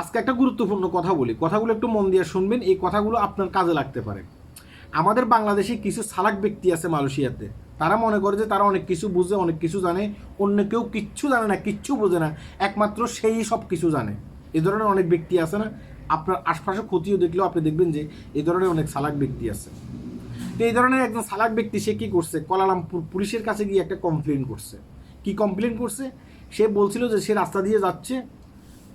আজকে একটা গুরুত্বপূর্ণ কথা বলি। কথাগুলো একটু মন দিয়ে শুনবেন, এই কথাগুলো আপনার কাজে লাগতে পারে। আমাদের বাংলাদেশে কিছু সালাক ব্যক্তি আছে মালয়েশিয়াতে। তারা মনে করে যে তারা অনেক কিছু বুঝে, অনেক কিছু জানে, অন্য কেউ কিচ্ছু জানে না, কিচ্ছু বোঝে না, একমাত্র সেই সব কিছু জানে। এ ধরনের অনেক ব্যক্তি আছে না, আপনার আশপাশে ক্ষতিও দেখলেও আপনি দেখবেন যে এ ধরনের অনেক সালাক ব্যক্তি আছে। তো এই ধরনের একজন সালাক ব্যক্তি সে কী করছে? কলালামপুর পুলিশের কাছে গিয়ে একটা কমপ্লেন করছে। কি কমপ্লেন করছে? সে বলছিল যে সে রাস্তা দিয়ে যাচ্ছে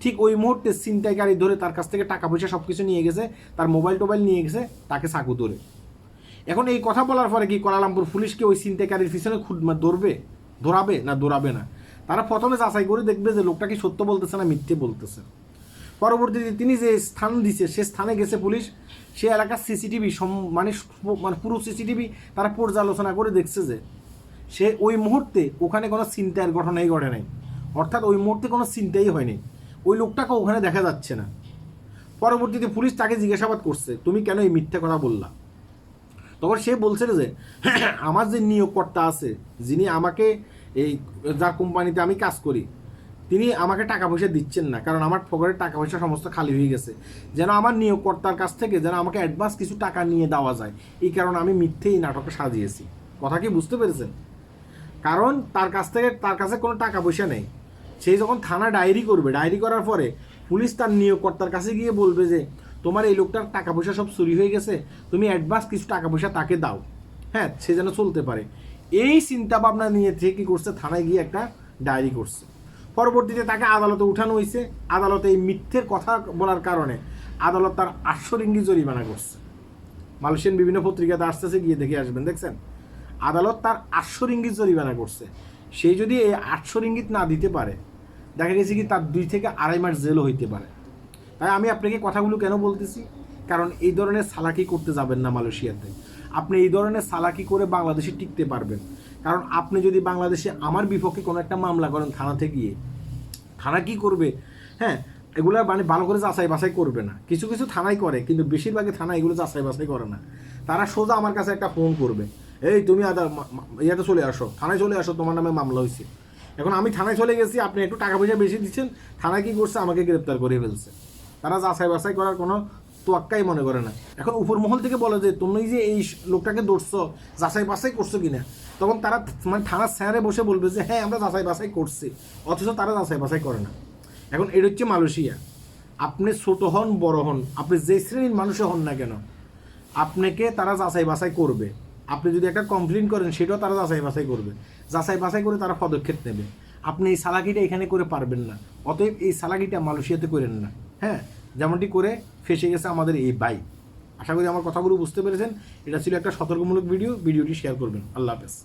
ঠিক ওই মুহূর্তে ছিনতাইকারী ধরে তার কাছ থেকে টাকা পয়সা সব কিছু নিয়ে গেছে, তার মোবাইল টোবাইল নিয়ে গেছে, তাকে চাকু ধরে। এখন এই কথা বলার পরে কি কলালামপুর পুলিশকে ওই ছিনতাইকারীর পিছনে খুদ ধরবে? ধরাবে না ধরাবে না? তারা প্রথমে যাচাই করে দেখবে যে লোকটা কি সত্য বলতেছে না মিথ্যে বলতেছে। পরবর্তীতে তিনি যে স্থান দিছে, সে স্থানে গেছে পুলিশ, সে এলাকার সিসিটিভি মানে মানে পুরো সিসিটিভি তারা পর্যালোচনা করে দেখছে যে সে ওই মুহূর্তে ওখানে কোনো চিন্তার ঘটনাই ঘটে নাই। অর্থাৎ ওই মুহূর্তে কোনো চিন্তাই হয়নি। ওই লোকটাকে ওখানে দেখা যাচ্ছে না। পরবর্তীতে পুলিশ তাকে জিজ্ঞাসাবাদ করছে, তুমি কেন এই মিথ্যা কথা বললা? তখন সে বলছে যে, আমার যে নিয়োগকর্তা আছে, যিনি আমাকে এই যার কোম্পানিতে আমি কাজ করি, তিনি আমাকে টাকা পয়সা দিচ্ছেন না, কারণ আমার পকেটের টাকা পয়সা সমস্ত খালি হয়ে গেছে। যেন আমার নিয়োগকর্তার কাছ থেকে যেন আমাকে অ্যাডভান্স কিছু টাকা নিয়ে দেওয়া যায়, এই কারণে আমি মিথ্যে এই নাটকটা সাজিয়েছি। কথা কি বুঝতে পেরেছেন? কারণ তার কাছ থেকে, তার কাছে কোনো টাকা পয়সা নেই। সেই যখন থানা ডায়েরি করবে, ডায়েরি করার পরে পুলিশ তার নিয়োগকর্তার কাছে গিয়ে বলবে যে, তোমার এই লোকটার টাকা পয়সা সব চুরি হয়ে গেছে, তুমি অ্যাডভান্স কিছু টাকা পয়সা তাকে দাও। হ্যাঁ সে যেন চলতে পারে। এই চিন্তা ভাবনা নিয়ে থেকে কী করছে? থানায় গিয়ে একটা ডায়েরি করছে। পরবর্তীতে তাকে আদালতে উঠানো হয়েছে। আদালতে এই মিথ্যের কথা বলার কারণে আদালত তার আটশো রিঙ্গি জরিমানা করছে। মালয়েশিয়ান বিভিন্ন পত্রিকাতে আসতেছে, গিয়ে দেখে আসবেন, দেখছেন? আদালত তার আটশো রিঙ্গিত জরিমানা করছে। সে যদি এই আটশো রিঙ্গিত না দিতে পারে দেখা গেছে কি তার দুই থেকে আড়াই মাস জেলও হইতে পারে। তাই আমি আপনাকে কথাগুলো কেন বলতেছি? কারণ এই ধরনের সালাকি করতে যাবেন না মালয়েশিয়াতে। আপনি এই ধরনের সালাকি করে বাংলাদেশে টিকতে পারবেন। কারণ আপনি যদি বাংলাদেশে আমার বিপক্ষে কোনো একটা মামলা করেন থানাতে গিয়ে, থানা কি করবে? হ্যাঁ এগুলো মানে ভালো করে যাচাই বাছাই করবে না। কিছু কিছু থানাই করে, কিন্তু বেশিরভাগই থানা এগুলো যাচাই বাছাই করে না। তারা সোজা আমার কাছে একটা ফোন করবে, এই তুমি আদা ইয়াতে চলে আসো, থানায় চলে আসো, তোমার নামে মামলা হয়েছে এখন আমি থানায় চলে গেছি, আপনি একটু টাকা পয়সা বেশি দিচ্ছেন, থানায় কি করছে? আমাকে গ্রেপ্তার করে ফেলছে। তারা যাচাই বাছাই করার কোনো তোয়াক্কাই মনে করে না। এখন উপর মহল থেকে বলে যে, তুমি যে এই লোকটাকে ধরছো, যাচাই বাছাই করছ কিনা? তখন তারা মানে থানার স্যারে বসে বলবে যে হ্যাঁ আমরা যাচাই বাছাই করছি। অথচ তারা যাচাই বাছাই করে না। এখন এটা হচ্ছে মালয়েশিয়া। আপনি ছোট হন, বড় হন, আপনি যে শ্রেণির মানুষে হন না কেন, আপনাকে তারা যাচাই বাছাই করবে। আপনি যদি একটা কমপ্লেন করেন, সেটাও তারা যাচাই বাছাই করবে। যাচাই বাছাই করে তারা পদক্ষেপ নেবে। আপনি এই সালাকিটা এখানে করে পারবেন না। অতএব এই সালাকিটা মালয়েশিয়াতে করেন না। হ্যাঁ? যেমনটি করে ফেসে গেছে আমাদের এই বাই আশা করি আমার কথাগুলো বুঝতে পেরেছেন। এটা ছিল একটা সতর্কমূলক ভিডিও। ভিডিওটি শেয়ার করবেন। আল্লাহ হাফেজ।